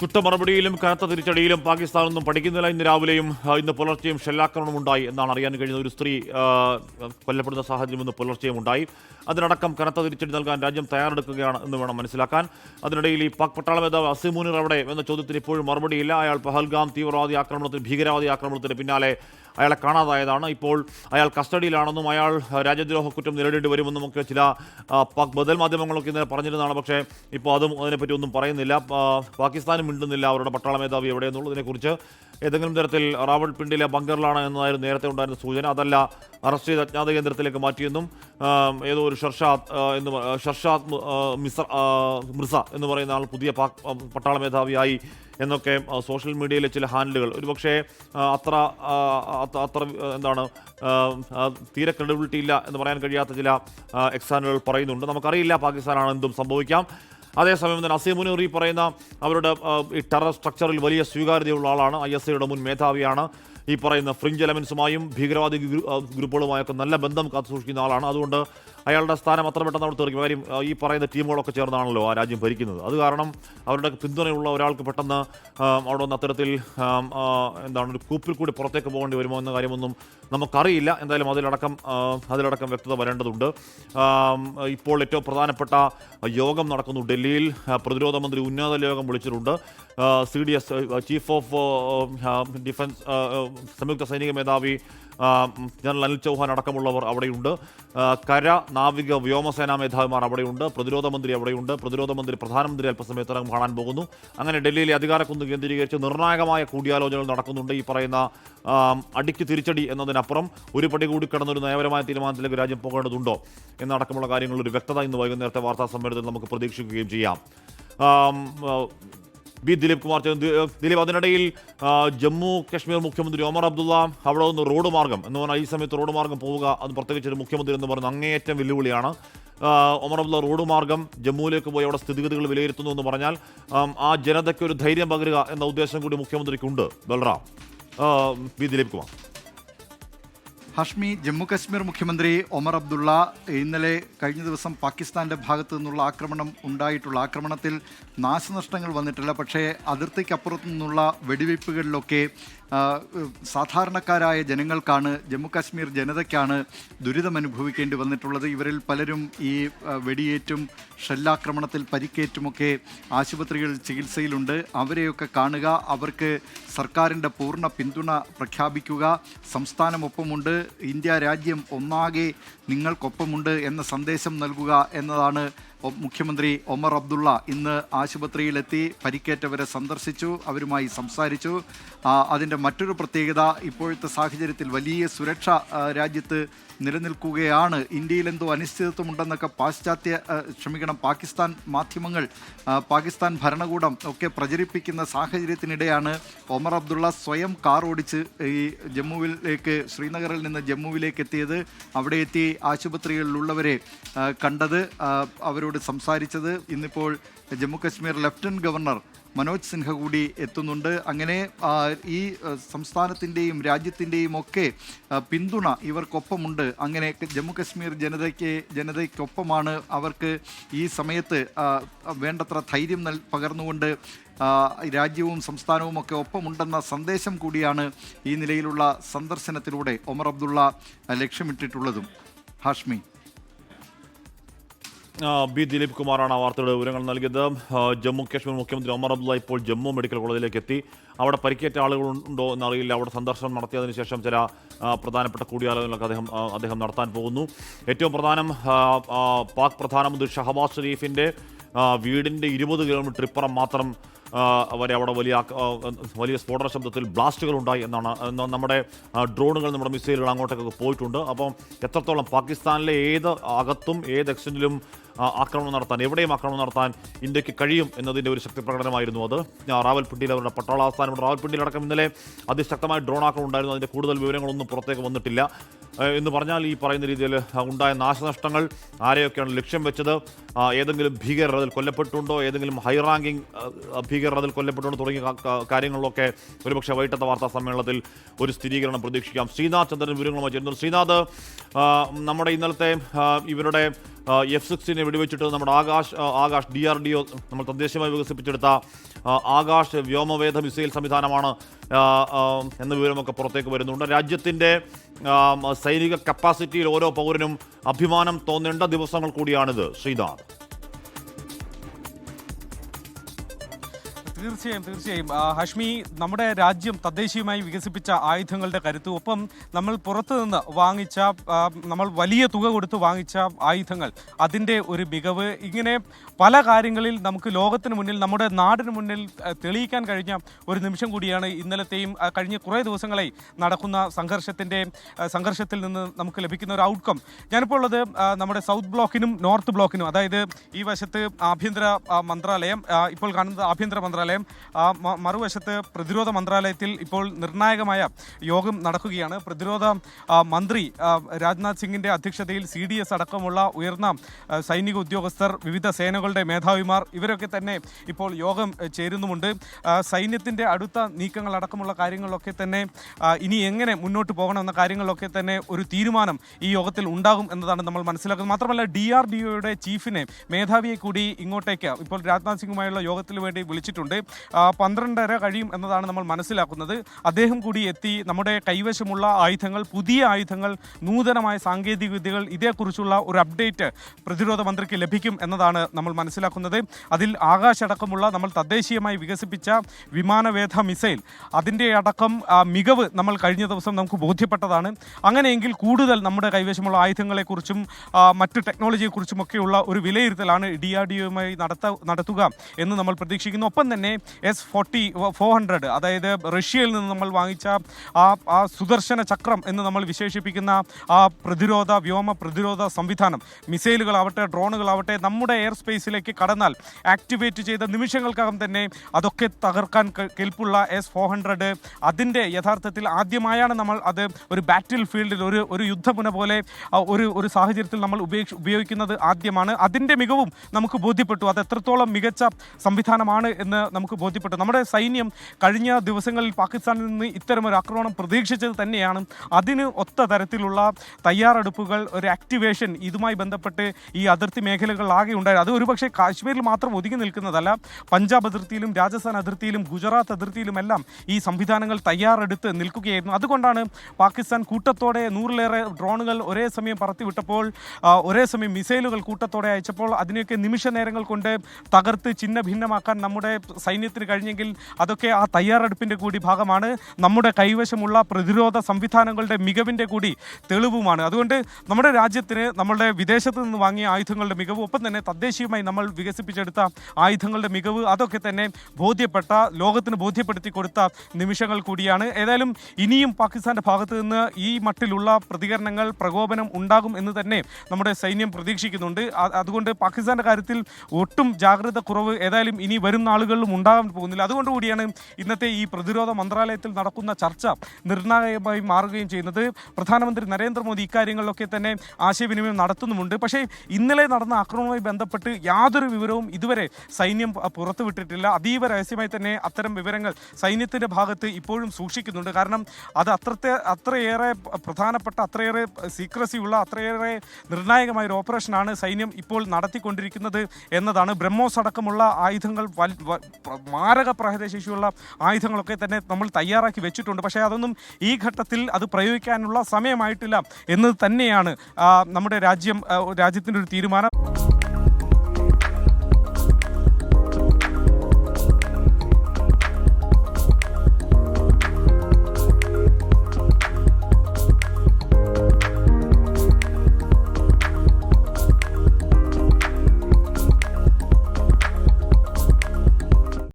കുറ്റമറുപടിയിലും കനത്ത തിരിച്ചടിയിലും പാകിസ്ഥാൻ ഒന്നും പഠിക്കുന്നില്ല. ഇന്ന് രാവിലെയും ഇന്ന് പുലർച്ചെയും ഷെല്ലാക്രമണം ഉണ്ടായി എന്നാണ് അറിയാൻ കഴിയുന്നത് ഒരു സ്ത്രീ കൊല്ലപ്പെടുന്ന സാഹചര്യം ഇന്ന് പുലർച്ചെയും ഉണ്ടായി. അതിനടക്കം കനത്ത തിരിച്ചടി നൽകാൻ രാജ്യം തയ്യാറെടുക്കുകയാണ് എന്ന് വേണം മനസ്സിലാക്കാൻ. അതിനിടയിൽ ഈ പാക് പട്ടാള മേധാവ് അസിമുനിർ അവിടെ എന്ന ചോദ്യത്തിന് ഇപ്പോഴും മറുപടിയില്ല. അയാൾ പഹൽഗാം തീവ്രവാദി ആക്രമണത്തിന് ഭീകരവാദി ആക്രമണത്തിന് പിന്നാലെ അയാളെ കാണാതായതാണ്. ഇപ്പോൾ അയാൾ കസ്റ്റഡിയിലാണെന്നും അയാൾ രാജ്യദ്രോഹ കുറ്റം നേരിടേണ്ടി വരുമെന്നും ഒക്കെ ചില ബദൽ മാധ്യമങ്ങളൊക്കെ ഇന്നലെ പറഞ്ഞിരുന്നതാണ്. പക്ഷേ ഇപ്പോൾ അതും അതിനെപ്പറ്റി ഒന്നും പറയുന്നില്ല. പാകിസ്ഥാനും മിണ്ടുന്നില്ല. അവരുടെ പട്ടാള മേധാവി എവിടെയെന്നുള്ളതിനെക്കുറിച്ച് ഏതെങ്കിലും തരത്തിൽ റാവൽ പിണ്ടിലെ ബങ്കറിലാണ് എന്നതായിരുന്നു നേരത്തെ ഉണ്ടായിരുന്ന സൂചന. അതല്ല അറസ്റ്റ് ചെയ്ത് അജ്ഞാത കേന്ദ്രത്തിലേക്ക് മാറ്റിയെന്നും ഏതോ ഒരു ഷർഷാദ് എന്ന് ഷർഷാദ് മു- ആ, മിസർ ആ, മിർസ എന്ന് പറയുന്ന ആൾ പുതിയ പാക് പട്ടാള മേധാവിയായി എന്നൊക്കെ സോഷ്യൽ മീഡിയയിലെ ചില ഹാൻഡിലുകൾ. ഒരുപക്ഷെ അത്ര അത്ര- എന്താണ് തീരെ ക്രെഡിബിലിറ്റി ഇല്ല എന്ന് പറയാൻ കഴിയാത്ത ചില എക്സാനുകൾ പറയുന്നുണ്ട്. നമുക്കറിയില്ല പാകിസ്ഥാനാണ് എന്തും സംഭവിക്കാം. അതേസമയം തന്നെ അസീമുനൂർ ഈ പറയുന്ന അവരുടെ ഈ ടെറർ സ്ട്രക്ചറിൽ വലിയ സ്വീകാര്യതയുള്ള ആളാണ്. ഐ എസ് ഐയുടെ മുൻ മേധാവിയാണ്. ഈ പറയുന്ന ഫ്രിഞ്ച് എലമെൻസുമായും ഭീകരവാദി ഗ്രൂപ്പുകളുമായൊക്കെ നല്ല ബന്ധം കാത്തുസൂക്ഷിക്കുന്ന ആളാണ്. അതുകൊണ്ട് അയാളുടെ സ്ഥാനം അത്ര പെട്ടെന്ന് അവിടെ തെറിക്കും കാര്യം ഈ പറയുന്ന ടീമുകളൊക്കെ ചേർന്നാണല്ലോ ആ രാജ്യം ഭരിക്കുന്നത്. അത് കാരണം അവരുടെ പിന്തുണയുള്ള ഒരാൾക്ക് പെട്ടെന്ന് അവിടെ വന്ന് അത്തരത്തിൽ എന്താണ് ഒരു കൂപ്പിൽ കൂടി പുറത്തേക്ക് പോകേണ്ടി വരുമോ എന്ന കാര്യമൊന്നും നമുക്കറിയില്ല. എന്തായാലും അതിലടക്കം അതിലടക്കം വ്യക്തത വരേണ്ടതുണ്ട്. ഇപ്പോൾ ഏറ്റവും പ്രധാനപ്പെട്ട യോഗം നടക്കുന്നു ഡൽഹിയിൽ. പ്രതിരോധ മന്ത്രി ഉന്നതതല യോഗം വിളിച്ചിട്ടുണ്ട്. C D S chief of defence സംയുക്ത സൈനിക മേധാവി ജനറൽ അനിൽ ചൗഹാൻ അടക്കമുള്ളവർ അവിടെയുണ്ട്. കര നാവിക വ്യോമസേനാ മേധാവിമാർ അവിടെയുണ്ട്. പ്രതിരോധ മന്ത്രി അവിടെയുണ്ട്. പ്രതിരോധ മന്ത്രി പ്രധാനമന്ത്രി അല്പസമയത്തിനകം കാണാൻ പോകുന്നു. അങ്ങനെ ഡൽഹിയിലെ അധികാരക്കുന്ന് കേന്ദ്രീകരിച്ച് നിർണായകമായ കൂടിയാലോചനകൾ നടക്കുന്നുണ്ട് ഈ പറയുന്ന അടിക്ക് തിരിച്ചടി എന്നതിനപ്പുറം ഒരു പടി കൂടി കടന്നൊരു നയപരമായ തീരുമാനത്തിലേക്ക് രാജ്യം പോകേണ്ടതുണ്ടോ എന്നടക്കമുള്ള കാര്യങ്ങളിൽ ഒരു വ്യക്തത ഇന്ന് വൈകുന്നേരത്തെ വാർത്താ സമ്മേളനത്തിൽ നമുക്ക് പ്രതീക്ഷിക്കുകയും ചെയ്യാം. ബി ദിലീപ് കുമാർ ദിലീപ് അതിനിടയിൽ ജമ്മു കശ്മീർ മുഖ്യമന്ത്രി ഒമർ അബ്ദുള്ള അവിടെ നിന്ന് റോഡ് മാർഗം എന്ന് പറഞ്ഞാൽ ഈ സമയത്ത് റോഡ് മാർഗം പോവുക അത് പ്രത്യേകിച്ച് ഒരു മുഖ്യമന്ത്രി എന്ന് പറയുന്നത് അങ്ങേയറ്റം വെല്ലുവിളിയാണ്. ഒമർ അബ്ദുള്ള റോഡ് മാർഗം ജമ്മുവിലേക്ക് പോയി അവിടെ സ്ഥിതിഗതികൾ വിലയിരുത്തുന്നു എന്ന് പറഞ്ഞാൽ ആ ജനതയ്ക്ക് ഒരു ധൈര്യം പകരുക എന്ന ഉദ്ദേശം കൂടി മുഖ്യമന്ത്രിക്കുണ്ട്. ബൽറാം. ബി ദിലീപ് കുമാർ. ഹഷ്മി ജമ്മു കശ്മീർ മുഖ്യമന്ത്രി ഒമർ അബ്ദുള്ള ഇന്നലെ കഴിഞ്ഞ ദിവസം പാകിസ്ഥാന്റെ ഭാഗത്തു നിന്നുള്ള ആക്രമണം ഉണ്ടായിട്ടുള്ള ആക്രമണത്തിൽ നാശനഷ്ടങ്ങൾ വന്നിട്ടില്ല. പക്ഷേ അതിർത്തിക്കപ്പുറത്തു നിന്നുള്ള വെടിവയ്പ്പുകളിലൊക്കെ സാധാരണക്കാരായ ജനങ്ങൾക്കാണ് ജമ്മുകാശ്മീർ ജനതയ്ക്കാണ് ദുരിതം അനുഭവിക്കേണ്ടി വന്നിട്ടുള്ളത്. ഇവരിൽ പലരും ഈ വെടിയേറ്റും ഷെല്ലാക്രമണത്തിൽ പരിക്കേറ്റുമൊക്കെ ആശുപത്രികളിൽ ചികിത്സയിലുണ്ട്. അവരെയൊക്കെ കാണുക അവർക്ക് സർക്കാരിന്റെ പൂർണ പിന്തുണ പ്രഖ്യാപിക്കുക. സംസ്ഥാനമൊപ്പമുണ്ട്. ഇന്ത്യ രാജ്യം ഒന്നാകെ നിങ്ങൾക്കൊപ്പമുണ്ട് എന്ന സന്ദേശം നൽകുക എന്നതാണ് മുഖ്യമന്ത്രി ഒമർ അബ്ദുള്ള ഇന്ന് ആശുപത്രിയിലെത്തി പരിക്കേറ്റവരെ സന്ദർശിച്ചു അവരുമായി സംസാരിച്ചു. അതിന്റെ മറ്റൊരു പ്രത്യേകത ഇപ്പോഴത്തെ സാഹചര്യത്തിൽ വലിയ സുരക്ഷ രാജ്യത്ത് നിലനിൽക്കുകയാണ്. ഇന്ത്യയിൽ എന്തോ അനിശ്ചിതത്വമുണ്ടെന്നൊക്കെ പാശ്ചാത്യ ക്ഷമിക്കണം പാകിസ്ഥാൻ മാധ്യമങ്ങൾ പാകിസ്ഥാൻ ഭരണകൂടം ഒക്കെ പ്രചരിപ്പിക്കുന്ന സാഹചര്യത്തിനിടെയാണ് ഒമർ അബ്ദുള്ള സ്വയം കാർ ഓടിച്ച് ഈ ജമ്മുവിലേക്ക് ശ്രീനഗറിൽ നിന്ന് ജമ്മുവിലേക്ക് എത്തിയത്. അവിടെ എത്തി ആശുപത്രികളിലുള്ളവരെ കണ്ടത് അവരോട് സംസാരിച്ചത് ഇന്നിപ്പോൾ ജമ്മുകശ്മീർ ലഫ്റ്റനന്റ് ഗവർണർ മനോജ് സിൻഹ കൂടി എത്തുന്നുണ്ട്. അങ്ങനെ ഈ സംസ്ഥാനത്തിന്റെയും രാജ്യത്തിന്റെയും ഒക്കെ പിന്തുണ ഇവർക്കൊപ്പമുണ്ട്. അങ്ങനെ ജമ്മുകശ്മീർ ജനതയ്ക്ക് ജനതയ്ക്കൊപ്പമാണ് അവർക്ക് ഈ സമയത്ത് വേണ്ടത്ര ധൈര്യം നൽ പകർന്നുകൊണ്ട് രാജ്യവും സംസ്ഥാനവും ഒക്കെ ഒപ്പമുണ്ടെന്ന സന്ദേശം കൂടിയാണ് ഈ നിലയിലുള്ള സന്ദർശനത്തിലൂടെ ഒമർ അബ്ദുള്ള ലക്ഷ്യമിട്ടിട്ടുള്ളതും. ഹാഷ്മി. ബി ദിലീപ് കുമാറാണ് ആ വാർത്തയുടെ വിവരങ്ങൾ നൽകിയത്. ജമ്മു കാശ്മീർ മുഖ്യമന്ത്രി ഒമർ അബ്ദുള്ള ഇപ്പോൾ ജമ്മു മെഡിക്കൽ കോളേജിലേക്ക് എത്തി. അവിടെ പരിക്കേറ്റ ആളുകളുണ്ടോ എന്നറിയില്ല. അവിടെ സന്ദർശനം നടത്തിയതിനു ശേഷം ചില പ്രധാനപ്പെട്ട കൂടിയാലോചനകളൊക്കെ അദ്ദേഹം അദ്ദേഹം നടത്താൻ പോകുന്നു. ഏറ്റവും പ്രധാനം പാക് പ്രധാനമന്ത്രി ഷഹബാസ് ഷെരീഫിന്റെ വീടിന്റെ ഇരുപത് കിലോമീറ്റർ ഇപ്പുറം മാത്രം വരെ അവിടെ വലിയ വലിയ സ്ഫോടന ശബ്ദത്തിൽ ബ്ലാസ്റ്റുകൾ ഉണ്ടായി എന്നാണ് നമ്മുടെ ഡ്രോണുകൾ നമ്മുടെ മിസൈലുകൾ അങ്ങോട്ടേക്കൊക്കെ പോയിട്ടുണ്ട്. അപ്പം എത്രത്തോളം പാകിസ്ഥാനിലെ ഏത് അകത്തും ഏത് എക്സ്റ്റന്റിലും ആക്രമണം നടത്താൻ എവിടെയും ആക്രമണം നടത്താൻ ഇന്ത്യയ്ക്ക് കഴിയും എന്നതിന്റെ ഒരു ശക്തി പ്രകടനമായിരുന്നു അത്. റാവൽപിണ്ടിയിൽ അവരുടെ പട്ടാള ആസ്ഥാനം റാവൽപിണ്ടിയിലടക്കം ഇന്നലെ അതിശക്തമായ ഡ്രോൺ ആക്രമണം ഉണ്ടായിരുന്നു. അതിന്റെ കൂടുതൽ വിവരങ്ങളൊന്നും പുറത്തേക്ക് വന്നിട്ടില്ല. എന്ന് പറഞ്ഞാൽ ഈ പറയുന്ന രീതിയിൽ ഉണ്ടായ നാശനഷ്ടങ്ങൾ ആരെയൊക്കെയാണ് ലക്ഷ്യം വെച്ചത്? ഏതെങ്കിലും ഭീകരർ അതിൽ കൊല്ലപ്പെട്ടുണ്ടോ? ഏതെങ്കിലും ഹൈ റാങ്കിങ് ഭീകര ഭീകരർ അതിൽ കൊല്ലപ്പെട്ടുണ്ടോ തുടങ്ങിയ കാര്യങ്ങളിലൊക്കെ ഒരുപക്ഷെ വൈകിട്ടത്തെ വാർത്താ സമ്മേളനത്തിൽ ഒരു സ്ഥിരീകരണം പ്രതീക്ഷിക്കാം. ശ്രീനാഥ് ചന്ദ്രൻ വിവരങ്ങളുമായി ചേരുന്നു ശ്രീനാഥ് നമ്മുടെ ഇന്നലത്തെ ഇവരുടെ എഫ് സിക്സിനെ വെടിവെച്ചിട്ട് നമ്മുടെ Akash Akash D R D O നമ്മൾ തദ്ദേശീയമായി വികസിപ്പിച്ചെടുത്ത ആകാശ് വ്യോമവേദ മിസൈൽ സംവിധാനമാണ് എന്ന വിവരമൊക്കെ പുറത്തേക്ക് വരുന്നുണ്ട്. രാജ്യത്തിന്റെ സൈനിക കപ്പാസിറ്റിയിൽ ഓരോ പൗരനും അഭിമാനം തോന്നേണ്ട ദിവസങ്ങൾ കൂടിയാണിത്. ശ്രീനാഥ്. തീർച്ചയായും തീർച്ചയായും. ഹഷ്മി നമ്മുടെ രാജ്യം തദ്ദേശീയമായി വികസിപ്പിച്ച ആയുധങ്ങളുടെ കരുത്ത് ഒപ്പം നമ്മൾ പുറത്തു നിന്ന് വാങ്ങിച്ച നമ്മൾ വലിയ തുക കൊടുത്ത് വാങ്ങിച്ച ആയുധങ്ങൾ അതിന്റെ ഒരു മികവ്. ഇങ്ങനെ പല കാര്യങ്ങളിൽ നമുക്ക് ലോകത്തിന് മുന്നിൽ നമ്മുടെ നാടിന് മുന്നിൽ തെളിയിക്കാൻ കഴിഞ്ഞ ഒരു നിമിഷം കൂടിയാണ് ഇന്നലത്തെയും കഴിഞ്ഞ കുറേ ദിവസങ്ങളായി നടക്കുന്ന സംഘർഷത്തിന്റെ സംഘർഷത്തിൽ നിന്ന് നമുക്ക് ലഭിക്കുന്ന ഒരു ഔട്ട്കം ഞാനിപ്പോൾ ഉള്ളത് നമ്മുടെ സൗത്ത് ബ്ലോക്കിനും നോർത്ത് ബ്ലോക്കിനും അതായത് ഈ വശത്ത് ആഭ്യന്തര മന്ത്രാലയം ഇപ്പോൾ കാണുന്നത് ആഭ്യന്തര മന്ത്രാലയം ആ, മ- മറുവശത്ത് പ്രതിരോധ മന്ത്രാലയത്തിൽ ഇപ്പോൾ നിർണായകമായ യോഗം നടക്കുകയാണ്. പ്രതിരോധ മന്ത്രി രാജ്നാഥ് സിംഗിന്റെ അധ്യക്ഷതയിൽ സി ഡി എസ് അടക്കമുള്ള ഉയർന്ന സൈനിക ഉദ്യോഗസ്ഥർ വിവിധ സേനകളുടെ മേധാവിമാർ ഇവരൊക്കെ തന്നെ ഇപ്പോൾ യോഗം ചേരുന്നുമുണ്ട്. സൈന്യത്തിന്റെ അടുത്ത നീക്കങ്ങൾ അടക്കമുള്ള കാര്യങ്ങളിലൊക്കെ തന്നെ ഇനി എങ്ങനെ മുന്നോട്ട് പോകണമെന്ന കാര്യങ്ങളിലൊക്കെ തന്നെ ഒരു തീരുമാനം ഈ യോഗത്തിൽ ഉണ്ടാകും എന്നതാണ് നമ്മൾ മനസ്സിലാക്കുന്നത്. മാത്രമല്ല ഡി ആർ ഡി ഒയുടെ ചീഫിനെ മേധാവിയെ കൂടി ഇങ്ങോട്ടേക്ക് ഇപ്പോൾ രാജ്നാഥ് സിംഗുമായുള്ള യോഗത്തിന് വേണ്ടി വിളിച്ചിട്ടുണ്ട്. പന്ത്രണ്ടര കഴിയും എന്നതാണ് നമ്മൾ മനസ്സിലാക്കുന്നത്. അദ്ദേഹം കൂടി എത്തി. നമ്മുടെ കൈവശമുള്ള ആയുധങ്ങൾ പുതിയ ആയുധങ്ങൾ നൂതനമായ സാങ്കേതിക വിദ്യകൾ ഇതേക്കുറിച്ചുള്ള ഒരു അപ്ഡേറ്റ് പ്രതിരോധ മന്ത്രിക്ക് ലഭിക്കും എന്നതാണ് നമ്മൾ മനസ്സിലാക്കുന്നത്. അതിൽ ആകാശടക്കമുള്ള നമ്മൾ തദ്ദേശീയമായി വികസിപ്പിച്ച വിമാനവേധ മിസൈൽ അതിന്റെ അടക്കം മികവ് നമ്മൾ കഴിഞ്ഞ ദിവസം നമുക്ക് ബോധ്യപ്പെട്ടതാണ്. അങ്ങനെയെങ്കിൽ കൂടുതൽ നമ്മുടെ കൈവശമുള്ള ആയുധങ്ങളെക്കുറിച്ചും മറ്റ് ടെക്നോളജിയെക്കുറിച്ചുമൊക്കെയുള്ള ഒരു വിലയിരുത്തലാണ് ഡി ആർ ഡി ഒയുമായി നടത്ത നടത്തുക എന്ന് നമ്മൾ പ്രതീക്ഷിക്കുന്നു. ഒപ്പം തന്നെ എസ് ഫോർട്ടി ഫോർ ഹൺഡ്രഡ് അതായത് റഷ്യയിൽ നിന്ന് നമ്മൾ വാങ്ങിച്ച ആ ആ സുദർശന ചക്രം എന്ന് നമ്മൾ വിശേഷിപ്പിക്കുന്ന ആ പ്രതിരോധ വ്യോമ പ്രതിരോധ സംവിധാനം. മിസൈലുകളാവട്ടെ ഡ്രോണുകളാവട്ടെ നമ്മുടെ എയർ സ്പേസിലേക്ക് കടന്നാൽ ആക്ടിവേറ്റ് ചെയ്ത നിമിഷങ്ങൾക്കകം തന്നെ അതൊക്കെ തകർക്കാൻ കെൽപ്പുള്ള എസ് ഫോർ ഹൺഡ്രഡ് അതിന്റെ യഥാർത്ഥത്തിൽ ആദ്യമായാണ് നമ്മൾ അത് ഒരു ബാറ്റിൽ ഫീൽഡിൽ ഒരു ഒരു യുദ്ധമുന പോലെ ഒരു ഒരു സാഹചര്യത്തിൽ നമ്മൾ ഉപയോഗിച്ച് ഉപയോഗിക്കുന്നത് ആദ്യമാണ്. അതിന്റെ മികവും നമുക്ക് ബോധ്യപ്പെട്ടു. അത് എത്രത്തോളം മികച്ച സംവിധാനമാണ് എന്ന് നമുക്ക് ബോധ്യപ്പെട്ടു. നമ്മുടെ സൈന്യം കഴിഞ്ഞ ദിവസങ്ങളിൽ പാകിസ്ഥാനിൽ നിന്ന് ഇത്തരം ഒരു ആക്രമണം പ്രതീക്ഷിച്ചത് തന്നെയാണ്. അതിന് ഒത്ത തരത്തിലുള്ള തയ്യാറെടുപ്പുകൾ ഒരു ആക്ടിവേഷൻ ഇതുമായി ബന്ധപ്പെട്ട് ഈ അതിർത്തി മേഖലകളിലാകെ ഉണ്ടായത് അത് ഒരുപക്ഷെ കാശ്മീരിൽ മാത്രം ഒതുങ്ങി നിൽക്കുന്നതല്ല പഞ്ചാബ് അതിർത്തിയിലും രാജസ്ഥാൻ അതിർത്തിയിലും ഗുജറാത്ത് അതിർത്തിയിലുമെല്ലാം ഈ സംവിധാനങ്ങൾ തയ്യാറെടുത്ത് നിൽക്കുകയായിരുന്നു. അതുകൊണ്ടാണ് പാകിസ്ഥാൻ കൂട്ടത്തോടെ നൂറിലേറെ ഡ്രോണുകൾ ഒരേ സമയം പറത്തിവിട്ടപ്പോൾ ഒരേ സമയം മിസൈലുകൾ കൂട്ടത്തോടെ അയച്ചപ്പോൾ അതിനെയൊക്കെ നിമിഷ നേരങ്ങൾ കൊണ്ട് തകർത്ത് ചിന്ന ഭിന്നമാക്കാൻ നമ്മുടെ സൈന്യത്തിന് കഴിഞ്ഞെങ്കിൽ അതൊക്കെ ആ തയ്യാറെടുപ്പിന്റെ കൂടി ഭാഗമാണ്. നമ്മുടെ കൈവശമുള്ള പ്രതിരോധ സംവിധാനങ്ങളുടെ മികവിന്റെ കൂടി തെളിവുമാണ്. അതുകൊണ്ട് നമ്മുടെ രാജ്യത്തിന് നമ്മളുടെ വിദേശത്ത് നിന്ന് വാങ്ങിയ ആയുധങ്ങളുടെ മികവ് ഒപ്പം തന്നെ തദ്ദേശീയമായി നമ്മൾ വികസിപ്പിച്ചെടുത്ത ആയുധങ്ങളുടെ മികവ് അതൊക്കെ തന്നെ ബോധ്യപ്പെട്ട ലോകത്തിന് ബോധ്യപ്പെടുത്തി കൊടുത്ത നിമിഷങ്ങൾ കൂടിയാണ്. ഏതായാലും ഇനിയും പാകിസ്ഥാന്റെ ഭാഗത്ത് നിന്ന് ഈ മട്ടിലുള്ള പ്രതികരണങ്ങൾ പ്രകോപനം ഉണ്ടാകും എന്ന് തന്നെ നമ്മുടെ സൈന്യം പ്രതീക്ഷിക്കുന്നുണ്ട്. അതുകൊണ്ട് പാകിസ്ഥാന്റെ കാര്യത്തിൽ ഒട്ടും ജാഗ്രത കുറവ് ഏതായാലും ഇനി വരും നാളുകളിലും ഉണ്ടാകാൻ പോകുന്നില്ല. അതുകൊണ്ടുകൂടിയാണ് ഇന്നത്തെ ഈ പ്രതിരോധ മന്ത്രാലയത്തിൽ നടക്കുന്ന ചർച്ച നിർണായകമായി മാറുകയും ചെയ്യുന്നത്. പ്രധാനമന്ത്രി നരേന്ദ്രമോദി ഇക്കാര്യങ്ങളിലൊക്കെ തന്നെ ആശയവിനിമയം നടത്തുന്നുമുണ്ട്. പക്ഷേ ഇന്നലെ നടന്ന ആക്രമണവുമായി ബന്ധപ്പെട്ട് യാതൊരു വിവരവും ഇതുവരെ സൈന്യം പുറത്തുവിട്ടിട്ടില്ല. അതീവ രഹസ്യമായി തന്നെ അത്തരം വിവരങ്ങൾ സൈന്യത്തിന്റെ ഭാഗത്ത് ഇപ്പോഴും സൂക്ഷിക്കുന്നുണ്ട്. കാരണം അത് അത്രത്തെ അത്രയേറെ പ്രധാനപ്പെട്ട അത്രയേറെ സീക്രസി ഉള്ള അത്രയേറെ നിർണായകമായ ഒരു ഓപ്പറേഷനാണ് സൈന്യം ഇപ്പോൾ നടത്തിക്കൊണ്ടിരിക്കുന്നത് എന്നതാണ്. ബ്രഹ്മോസ് അടക്കമുള്ള ആയുധങ്ങൾ മാരക പ്രഹരശേഷിയുള്ള ആയുധങ്ങളൊക്കെ തന്നെ നമ്മൾ തയ്യാറാക്കി വെച്ചിട്ടുണ്ട്. പക്ഷേ അതൊന്നും ഈ ഘട്ടത്തിൽ അത് പ്രയോഗിക്കാനുള്ള സമയമായിട്ടില്ല. എന്ന് തന്നെയാണ് നമ്മുടെ രാജ്യം രാജ്യത്തിന്റെ ഒരു തീരുമാനം.